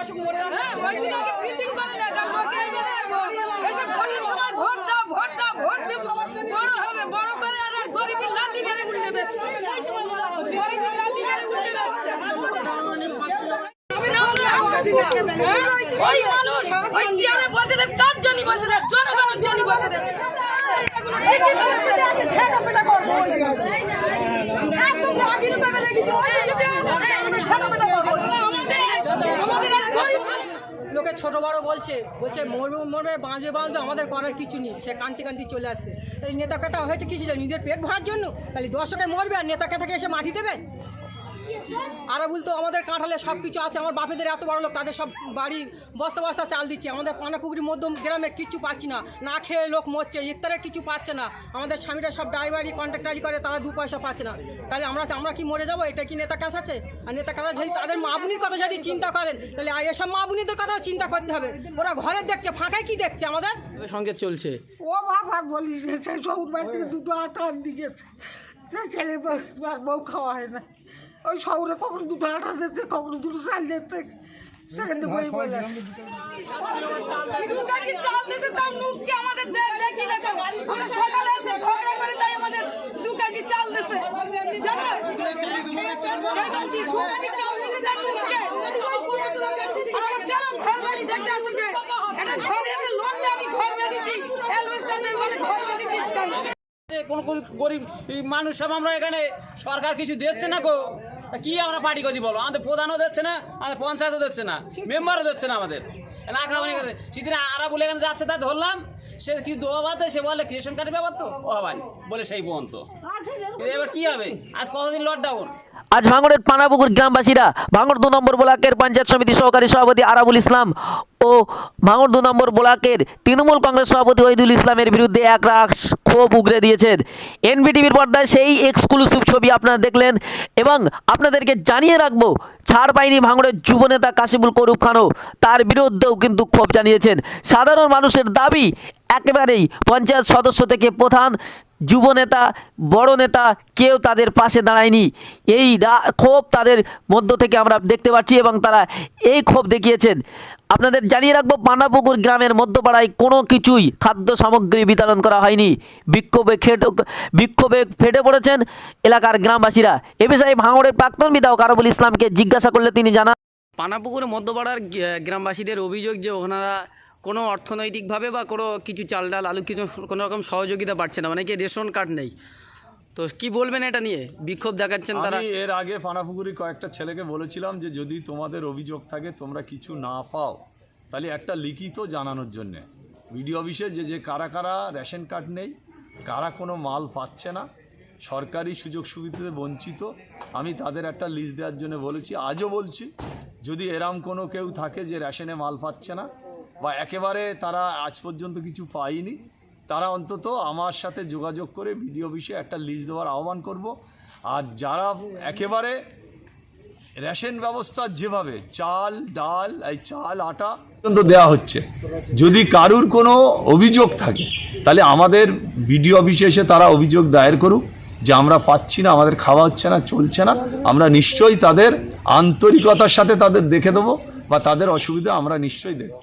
হ্যাঁ, ওই দিন আগে meeting করে লেগা, লোকে এসে ভোটের সময় ভোট দাও, ভোট দাও, ভোট দিয়ে বড় হবে, বড় করে আর আর গরিবের লাথি মেরে উল্টে দিচ্ছে। গরিবের লাথি মেরে উল্টে দিচ্ছে। হ্যাঁ, ওই মানুষ, ওই চেয়ারে বসে কার? জনগণের জন্যই বসে রয়েছে। এগুলো ঠিকই বলেছে। আসলে আমাদের- আমাদের আর গরিব লোকে ছোট বড় বলছে বলছে, মরবে মরবে, বাঁচবে বাঁচবে, আমাদের করার কিছু নেই। সে কান্তি কান্তি চলে আসছে। তাই নেতা কথা হয়েছে কিছু নিজের পেট ভরার জন্য? তাহলে দর্শকে মরবে আর নেতা থেকে এসে মাটি দেবে? আর বলতো আমাদের কাঁঠালে সব কিছু আছে আমার বাপেদের এত বড় লোক তাদের সব বাড়ি বস্তা বস্তা চাল দিচ্ছে আমাদের পানাপুকুরি মধ্যম গ্রামে কিচ্ছু পাচ্ছি না না খেয়ে লোক মরছে ইফতারের কিছু পাচ্ছে না আমাদের স্বামীরা সব ড্রাইভারি কন্ট্রাক্টারি করে তারা দু পয়সা পাচ্ছে না তাহলে আমরা আমরা কি মরে যাব? এটা কি নেতা কাজ আছে? আর নেতা কাজ যদি তাদের মা বোনির কথা যদি চিন্তা করেন তাহলে আর এসব মা বোনিদের কথাও চিন্তা করতে হবে ওরা ঘরে দেখছে ফাঁকায় কি দেখছে আমাদের? সঙ্গে চলছে। ও আর বলিস সেই সৌর বাড়ি থেকে দুটো আটা আনতে গেছে সে ছেলে বউ- বউ খাওয়া হয় না। ওই শহরে কখনো দুটো আটা দিচ্ছে, কখনো দুটো চাল দিচ্ছে, সেখানে বই বলে চাল কি আমাদের না আমাদের দু চাল? দু চাল এসে লোন নিয়ে আমি ঘর বেঁধেছি। এলবেস্টারদের বলে ঘর বেঁধেছিস কেন? কোন গরিব মানুষ সব আমরা এখানে সরকার কিছু দিচ্ছে না গো। কি আমরা পার্টি করি বলো? আমাদের প্রধানও দিচ্ছে না, আমাদের পঞ্চায়েতও দিচ্ছে না, মেম্বারও দিচ্ছে না আমাদের। না খাবানি সেদিন আরা বলে এখানে যাচ্ছে তা ধরলাম, সে কি দোয়াবাদে সে বলে রেশন কার্ডের ব্যাপার তো? ও ভাই, বলে সেই বোন তো এবার কি হবে? আজ কতদিন লকডাউন আজ ভাঙড়ের পানাপুকুর গ্রামবাসীরা ভাঙড় দু নম্বর ব্লকের পঞ্চায়েত সমিতি সহকারী সভাপতি আরাবুল ইসলাম ও ভাঙড় দু নম্বর ব্লকের তৃণমূল কংগ্রেস সভাপতি ওইদুল ইসলামের বিরুদ্ধে এক রাশ ক্ষোভ উগরে দিয়েছেন। এনবিটিভির পর্দায় সেই এক্সক্লুসিভ ছবি আপনারা দেখলেন এবং আপনাদেরকে জানিয়ে রাখব, ছাড় পায়নি ভাঙড়ের যুবনেতা কাশিমুল করুব খানও। তার বিরুদ্ধেও কিন্তু ক্ষোভ জানিয়েছেন। সাধারণ মানুষের দাবি একেবারেই পঞ্চায়েত সদস্য থেকে প্রধান। যুব নেতা বড় নেতা কেউ তাদের পাশে দাঁড়ায়নি। এই ক্ষোভ তাদের মধ্য থেকে আমরা দেখতে পাচ্ছি এবং তারা এই ক্ষোভ দেখিয়েছেন। আপনাদের জানিয়ে রাখব, পানাপুকুর গ্রামের মধ্যপাড়ায় কোনো কিছুই খাদ্য সামগ্রী বিতরণ করা হয়নি। বিক্ষোভে খেট, বিক্ষোভে ফেটে পড়েছেন এলাকার গ্রামবাসীরা। এ বিষয়ে ভাঙড়ের প্রাক্তন বিধায়ক আরবুল ইসলামকে জিজ্ঞাসা করলে তিনি জানান পানাপুকুরে মধ্যপাড়ার গ্রামবাসীদের অভিযোগ যে ওনারা কোনো অর্থনৈতিকভাবে বা কোনো কিছু চাল ডাল আলু কিছু কোনো রকম সহযোগিতা পাচ্ছে না মানে কি রেশন কার্ড নেই। তো কি বলবেন এটা নিয়ে? বিক্ষোভ দেখাচ্ছেন তারা। এর আগে পানাপুকুরি কয়েকটা ছেলেকে বলেছিলাম যে, যদি তোমাদের অভিযোগ থাকে, তোমরা কিছু না পাও, তাহলে একটা লিখিত জানানোর জন্যে। বিডিও অফিসে যে যে কারা কারা রেশন কার্ড নেই, কারা কোনো মাল পাচ্ছে না, সরকারি সুযোগ সুবিধাতে বঞ্চিত, আমি তাদের একটা লিস্ট দেওয়ার জন্য বলেছি। আজও বলছি, যদি এরম কোনো কেউ থাকে যে রেশনে মাল পাচ্ছে না বা একেবারে তারা আজ পর্যন্ত কিছু পায়নি। তারা অন্তত আমার সাথে যোগাযোগ করে বিডিও অফিসে একটা লিস্ট দেওয়ার আহ্বান করব। আর যারা একেবারে রেশন ব্যবস্থা যেভাবে চাল, ডাল, এই চাল, আটা পর্যন্ত দেওয়া হচ্ছে, যদি কারুর কোনো অভিযোগ থাকে, তাহলে আমাদের বিডিও অফিসে এসে তারা অভিযোগ দায়ের করুক যে আমরা পাচ্ছি না, আমাদের খাওয়া হচ্ছে না, চলছে না। আমরা নিশ্চয়ই তাদের আন্তরিকতার সাথে তাদের দেখে দেবো বা তাদের অসুবিধা আমরা নিশ্চয়ই দেখব।